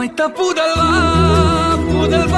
அமைத்த புதல்வா புதல்